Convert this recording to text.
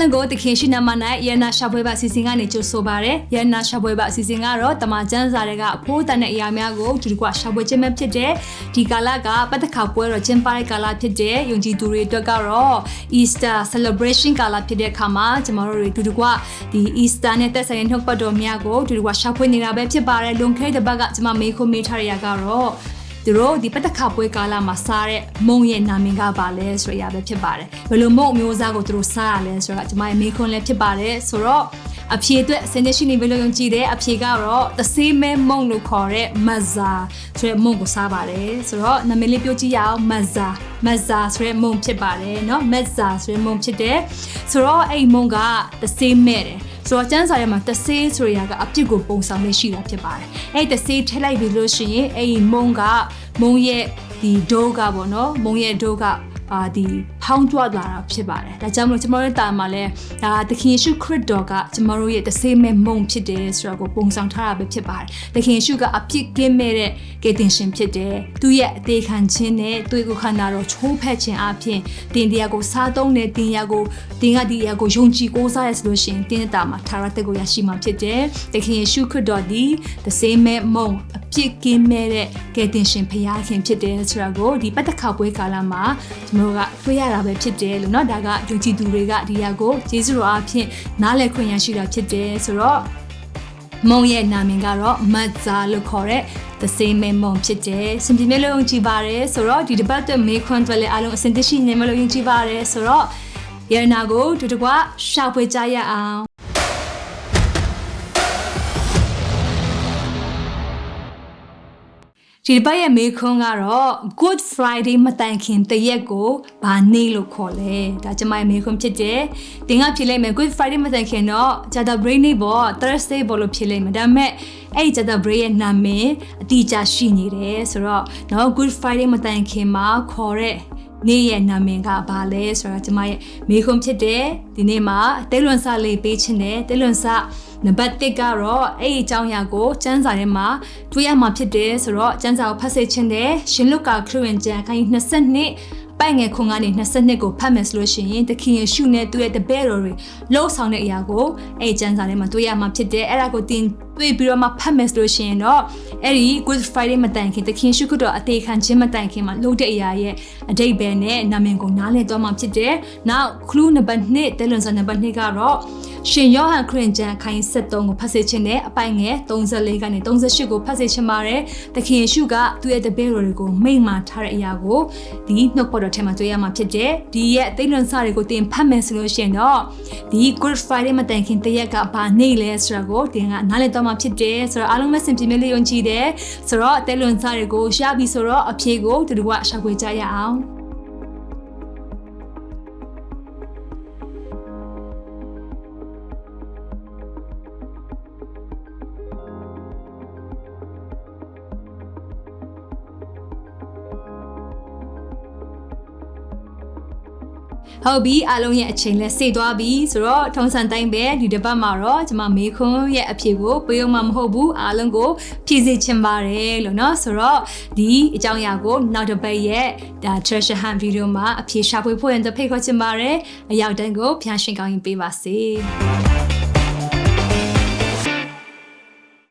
လုံးကိုတခင်ရှိနမနိုင်ရနာရှာပွဲပါအစီအစဉ်ကနေကြိုဆိုပါရယ်ရနာရှာပွဲပါအစီအစဉ်ကတော့တမချန်းစာတွေကအဖိုးတန်တဲ့အရာများကိုဒီကွာရှာပွဲခြင်းမဲ့ဖြစ်တဲ့ဒီကာလကပတ်သက်ခါပွဲတော့ကျင်းပတဲ့ကာလဖြစ်တဲ့ယုံကြည်သူတွေအတွက်ကတော့ Easter celebration ကာလဖြစ်တဲ့အခါမှာကျမတို့တွေဒီကွာဒီ Easter နဲ့သက်ဆိုင်တဲ့နှုတ်ပတ်တော်များကိုဒီကွာရှာပွဲနေတာပဲဖြစ်ပါတယ်လွန်ခဲ့တဲ့ဘက်ကကျမမေးခွန်းမေးထားရကတော့ သူတို့ဒီပတ္တခပွဲကာလမှာစားတဲ့မုံရဲ့နာမည်ကပါလဲဆိုရရပဲဖြစ်ပါတယ်ဘယ်လိုမုံအမျိုးအစားကိုသူတို့စားရလဲဆိုတော့ကျွန်မရဲ့မေးခွန်းလည်းဖြစ်ပါတယ်ဆိုတော့ အဖြေအတွက်စနေရှိနေပြီလို့ယုံကြည်တယ်အဖြေကတော့သစေးမဲမုံလို့ခေါ်တဲ့မဇာဆိုတဲ့မုံကိုစားပါတယ်ဆိုတော့နာမည်လေးပြောကြည့်ရအောင်မဇာမဇာဆိုတဲ့မုံဖြစ်ပါတယ်เนาะမဇာဆိုတဲ့မုံဖြစ်တယ်ဆိုတော့အဲ့မုံကသစေးမဲတယ်ဆိုတော့ကျန်းစာထဲမှာတဆေးဆိုရကအပြစ်ကိုပုံဆောင်နေရှိတာဖြစ်ပါတယ်။အဲ့တဆေးထည့်လိုက်ပြီလို့ရှိရင်အဲ့ဒီမုံကမုံရဲ့ဒီဒိုးကပေါ့နော်မုံရဲ့ဒိုးက အာဒီဖောင်းကြွလာတာဖြစ်ပါတယ်။ဒါကြောင့်မလို့ကျွန်တော်တို့တာမှာလဲဒါသခင်ယေရှုခရစ်တော်ကကျွန်တော်တို့ရဲ့တဆေးမဲ့မုံဖြစ်တယ်ဆိုတော့ကိုပုံဆောင်ထားတာပဲဖြစ်ပါတယ်။သခင်ယေရှုကအပြစ်ကင်းမဲ့တဲ့ကယ်တင်ရှင်ဖြစ်တယ်။သူရဲ့အသေးခံခြင်းနဲ့သူ့ကိုခန္ဓာတော်ချိုးဖက်ခြင်းအပြင်တင်တရားကိုစားသုံးတဲ့တင်ရကိုတင်ကဒီအရာကိုယုံကြည်ကိုးစားရဆိုလို့ရှိရင်တင်းတာမှာထာဝရတက်ကိုရရှိမှာဖြစ်တယ်။သခင်ယေရှုခရစ်တော်ဒီတဆေးမဲ့မုံအ ပြစ်ကင်းမဲ့တဲ့ကယ်တင်ရှင်ဖခင်ဖြစ်တယ်ဆိုတာကိုဒီပတ်သက်ခါပွဲကာလမှာကျွန်တော်ကတွေ့ရတာပဲဖြစ်တယ်လို့เนาะဒါကယုံကြည်သူတွေကဒီဟာကိုယေရှုတော်အဖြစ်နားလည်ခွင့်ရရှိတာဖြစ်တယ်ဆိုတော့မုံရဲ့နာမည်ကတော့မတ်ဇာလို့ခေါ်တဲ့ the same မုံဖြစ်တယ်စင်ပြမျက်လုံးယုံကြည်ပါတယ်ဆိုတော့ဒီတပတ်အတွက်မေခွန်းတွေလည်းအားလုံးအစင်တရှိနေမလို့ယုံကြည်ပါတယ်ဆိုတော့ရနာကိုတူတကွရှာဖွေကြရအောင် ဒီဘက်ရဲ့မေခွန်းကတော့ Good Friday မတိုင်ခင်တရက်ကိုဘာနေ့လို့ခေါ်လဲဒါကျမရဲ့မေခွန်းဖြစ်တယ်တင်ကဖြေလိုက်မယ် Good Friday မတိုင်ခင်တော့ Jada Brain နေ့ပေါ့ Thursday ပေါ့လို့ဖြေလိုက်မယ်ဒါပေမဲ့အဲ့ဒီ Jada Brain ရဲ့နာမည်အတိအကျရှိနေတယ်ဆိုတော့နော် Good Friday မတိုင်ခင်မှာခေါ်တဲ့ နေ့ရဲ့နာမည်ကဘာလဲဆိုတော့ကျမရဲ့မေခွန်းဖြစ်တယ်ဒီနေ့မှာတဲလွန်စလေးပေးခြင်းတယ်တဲလွန်စနံပါတ်1ကတော့အဲ့ဒီအကြောင်းအရာကိုစံစာထဲမှာတွေ့ရမှာဖြစ်တယ်ဆိုတော့စံစာကိုဖတ်စေခြင်းတယ်ရှင်လုကာခရစ်ဝင်ကျမ်းအခန်းကြီး22ပိုင်ငယ်ခွန်ကနေ22ကိုဖတ်မယ်ဆိုလို့ရှိရင်သခင်ယေရှုနဲ့သူ့ရဲ့တပည့်တော်တွေလှုပ်ဆောင်တဲ့အရာကိုအဲ့ကျမ်းစာထဲမှာတွေ့ရမှာဖြစ်တယ်အဲ့ဒါကိုသင်တွေ့ပြီးတော့မှဖတ်မယ်ဆိုလို့ရှိရင်တော့အဲ့ဒီ Good Friday မတိုင်ခင်သခင်ယေရှုခရစ်တော်အသေးခံခြင်းမတိုင်ခင်မှာလှုပ်တဲ့အရာရဲ့အတိတ်ပဲနဲ့နာမည်ကိုနားလည်သွားမှာဖြစ်တယ်နောက် clue နံပါတ်2တဲလွန်စာနံပါတ်2ကတော့ရှင်ယောဟန်ခရစ်ကျမ်းခိုင်း73ကိုဖတ်စေခြင်းနဲ့အပိုင်ငယ်34ကနေ38ကိုဖတ်စေခြင်းပါတယ်။သခင်ယေရှုကသူ့ရဲ့တပည့်တော်တွေကိုမိန့်မာထားတဲ့အရာကိုဒီနှုတ်ပေါ်တော်ထဲမှာတွေ့ရမှာဖြစ်တယ်။ဒီရဲ့အသိလွန်စတွေကိုတင်ဖတ်မယ်ဆိုလို့ရှိရင်တော့ဒီ Good Friday မတိုင်ခင်တရက်ကဘာနေလဲဆိုတာကိုတင်ကနားလည်တော့မှာဖြစ်တယ်။ဆိုတော့အားလုံးပဲစင်ပြေလေးယုံကြည်တယ်။ဆိုတော့အသိလွန်စတွေကိုရှားပြီးဆိုတော့အဖြေကိုတူတူကရှာဖွေကြရအောင်။။ ဟုတ်ပြီအားလုံးရဲ့အချိန်လဲစေသွားပြီဆိုတော့ထုံစံတိုင်းပဲဒီတစ်ပတ်မှာတော့ကျွန်မမေခွန်းရဲ့အဖြေကိုပေးအောင်မမဟုတ်ဘူးအားလုံးကိုဖြည့်စေချင်ပါတယ်လို့เนาะဆိုတော့ဒီအကြောင်းအရာကိုနောက်တစ်ပတ်ရဲ့ဒါ treasure hunt video မှာအဖြေရှာဖွေဖို့ရန်ဖိတ်ခေါ်ချင်ပါတယ်အရောက်တန်းကိုဖျားရှင်ကောင်းရင်ပေးပါစေ။